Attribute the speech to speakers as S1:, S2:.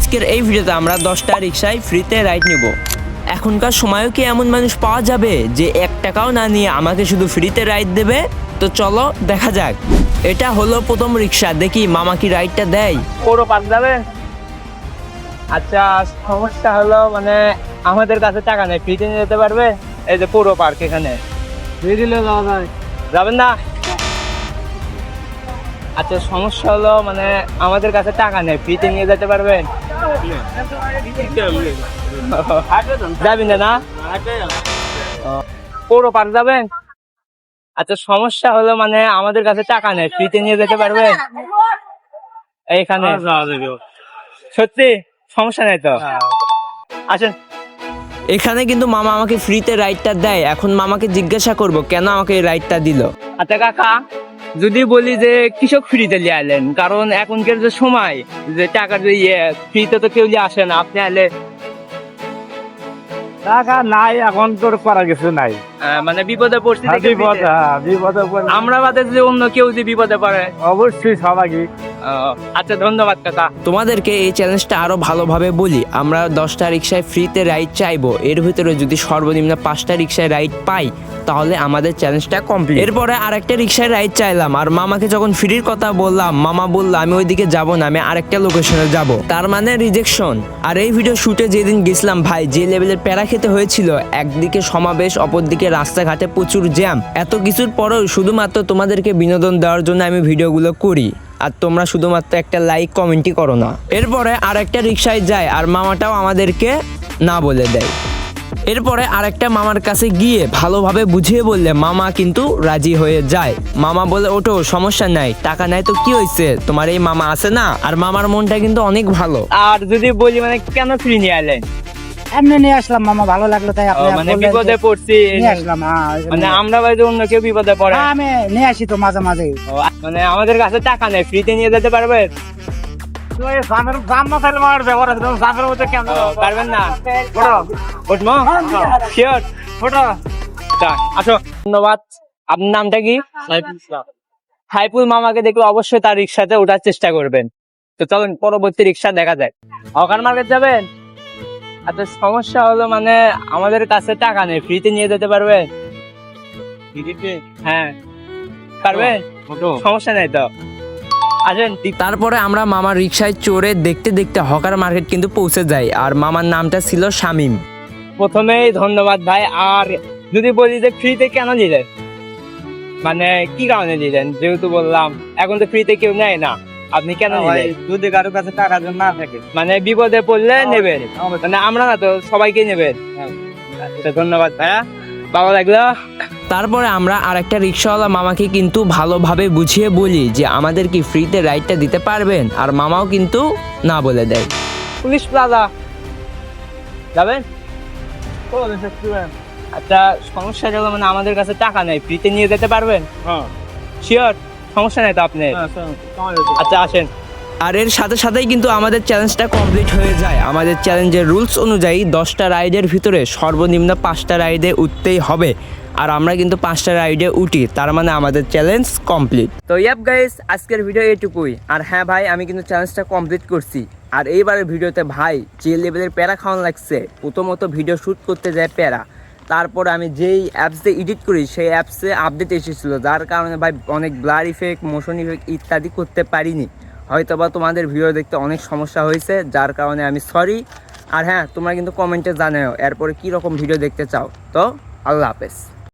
S1: আজকের এই ভিডিওতে আমরা দশটা রিক্সায় ফ্রিতে রাইড নিব। এখনকার সময়ও কি এমন মানুষ পাওয়া যাবে যে এক টাকাও না নিয়ে আমাকে শুধু ফ্রিতে রাইড দেবে? তো চলো দেখা যাক। এটা হলো প্রথম রিক্সা দেখি মামা কি রাইডটা দেয়।
S2: পুরো পার্ক যাবে? আচ্ছা সমস্যা হলো মানে আমাদের কাছে টাকা নেই ফ্রিতে নিয়ে যেতে পারবে? এই যে পুরো পার্ক এখানে। দিয়ে দিলে যাওয়া যায়। যাবেন না? আচ্ছা সমস্যা হলো মানে আমাদের কাছে টাকা নেই ফ্রিতে নিয়ে যেতে পারবেন? যাবেন না না? ও, পার্ক যাবেন? আচ্ছা সমস্যা হলো মানে আমাদের কাছে টাকা নেই ফ্রিতে নিয়ে যেতে পারবেন এইখানে। সত্যি? সমস্যা নেই তো? আসেন।
S1: এখানে কিন্তু মামা আমাকে ফ্রিতে রাইডটা দেয়। এখন মামাকে জিজ্ঞাসা করব কেন আমাকে এই রাইডটা দিল?
S2: আচ্ছা কাকা। যদি বলি যে কৃষক ফ্রিতে নিয়ে আলেন কারণ এখনকার যে সময় যে টাকার যে ইয়ে ফ্রিতে তো কেউ নিয়ে আসে না আপনি আলে
S3: টাকা নাই এখন তোর করার কিছু নাই।
S2: মানে বিপদে পড়ছে
S3: বিপদ হ্যাঁ, বিপদে পড়লে
S2: আমরা বাদে যে অন্য কেউ যে বিপদে পড়ে।
S3: অবশ্যই সবাইকে
S2: আহ, আচ্ছা ধন্যবাদ, কাকা।
S1: তোমাদেরকে এই চ্যালেঞ্জটা আরও ভালোভাবে বলি। আমরা দশটা রিক্সায় ফ্রিতে রাইড চাইব। এর ভিতরে যদি সর্বনিম্ন পাঁচটা রিক্সায় রাইড পাই, তাহলে আমাদের চ্যালেঞ্জটা কমপ্লিট এরপরে আরেকটা রিক্সায় রাইড চাইলাম। আর মামাকে যখন ফ্রির কথা বললাম, মামা বলল, আমি ওইদিকে যাব না, আমি আরেকটা লোকেশনে যাব। তার মানে রিজেকশন আর এই ভিডিও শুটে যেদিন গেছিলাম, ভাই, যে লেভেলের প্যারা খেতে হয়েছিল, একদিকে সমাবেশ, অপরদিকে রাস্তাঘাটে প্রচুর জ্যাম এত কিছুর পরেও শুধুমাত্র তোমাদেরকে বিনোদন দেওয়ার জন্য আমি ভিডিওগুলো করি। আর তোমরা শুধুমাত্র একটা লাইক কমেন্টই করো না। এরপরে আর একটা রিক্সায় যায় আর মামাটাও আমাদেরকে না বলে দেয়। এরপরে আরেকটা মামার কাছে গিয়ে ভালোভাবে বুঝিয়ে বললে, মামা কিন্তু রাজি হয়ে যায়। মামা বলে, ওঠো, সমস্যা নাই। টাকা নাই তো কি হয়েছে তোমার এই মামা আছে না? আর মামার মনটা কিন্তু অনেক ভালো।
S2: আর যদি বলি মানে কেন ফ্রি নিয়ে আলেন
S4: এমনি নিয়ে আসলাম মামা ভালো লাগল তাই আপনি
S2: মানে বিপদে পড়ছি।
S4: নিয়ে আসলাম হ্যাঁ।
S2: মানে আমরা অন্য কেউ বিপদে পড়ে?
S4: হ্যাঁ, আমি নিয়ে আসি তো মাঝে মাঝে।
S2: মানে আমাদের কাছে টাকা নেই ফ্রিতে নিয়ে যেতে পারবে? পারবেন না? আসো। ধন্যবাদ। আপনার নামটা কি? হাইপুল মামাকে দেখলে অবশ্যই তার রিক্সাতে ওঠার চেষ্টা করবেন। তো চলুন পরবর্তী রিক্সা দেখা যায় হকার মার্কেট যাবেন? আচ্ছা সমস্যা হলো মানে আমাদের কাছে টাকা নেই ফ্রিতে নিয়ে যেতে পারবেন হ্যাঁ। পারবেন সমস্যা নেই তো। আসেন
S1: তারপরে আমরা মামার রিক্সায় চড়ে দেখতে দেখতে হকার মার্কেট কিন্তু পৌঁছে যাই আর মামার নামটা ছিল শামিম।
S2: প্রথমেই ধন্যবাদ ভাই আর যদি বলি যে ফ্রিতে কেন নিলেন? মানে কি কারণে নিলেন? যেহেতু বললাম এখন তো ফ্রিতে কেউ নেয় না। আপনি কেন নিলেন
S3: যদি কারও কাছে টাকা না থাকে।
S2: মানে বিপদে পড়লে নেবেন। মানে আমরা না তো সবাইকে নেবেন। আচ্ছা ধন্যবাদ ভাইয়া। ভালো লাগল।
S1: তারপরে আমরা আরেকটা রিক্সাওয়ালা মামাকে কিন্তু ভালোভাবে বুঝিয়ে বলি যে আমাদের কি ফ্রিতে রাইডটা দিতে পারবেন? আর মামাও কিন্তু না বলে দেয়।
S2: পুলিশ প্লাজা যাবেন? আচ্ছা সমস্যা গেল মানে আমাদের কাছে টাকা নেই। ফ্রিতে নিয়ে যেতে পারবেন?
S3: হ্যাঁ।
S2: শিওর সমস্যা নেই তো আপনি আচ্ছা আসেন।
S1: আর এর সাথে সাথেই কিন্তু আমাদের চ্যালেঞ্জটা কমপ্লিট হয়ে যায়। আমাদের চ্যালেঞ্জের রুলস অনুযায়ী দশটা রাইডের ভিতরে সর্বনিম্ন পাঁচটা রাইডে উঠতেই হবে। আর আমরা কিন্তু পাঁচটা রাইডে উঠি তার মানে আমাদের চ্যালেঞ্জ কমপ্লিট তো ইয়াপ গাইস আজকের ভিডিও এটুকুই। আর হ্যাঁ ভাই আমি কিন্তু চ্যালেঞ্জটা কমপ্লিট করছি। আর এইবারের ভিডিওতে ভাই যে লেভেলের প্যারা খাওয়ান লাগছে প্রথমত ভিডিও শ্যুট করতে যায় প্যারা। তারপর আমি যেই অ্যাপসে এডিট করি, সেই অ্যাপসে আপডেট এসেছিল, যার কারণে ভাই অনেক ব্লার ইফেক্ট মোশন ইফেক্ট ইত্যাদি করতে পারিনি। হয়তো বা তোমাদের ভিডিও দেখতে অনেক সমস্যা হয়েছে, যার কারণে আমি সরি আর হ্যাঁ তোমরা কিন্তু কমেন্টে জানাও এরপরে কী রকম ভিডিও দেখতে চাও। তো, আল্লাহ হাফেজ।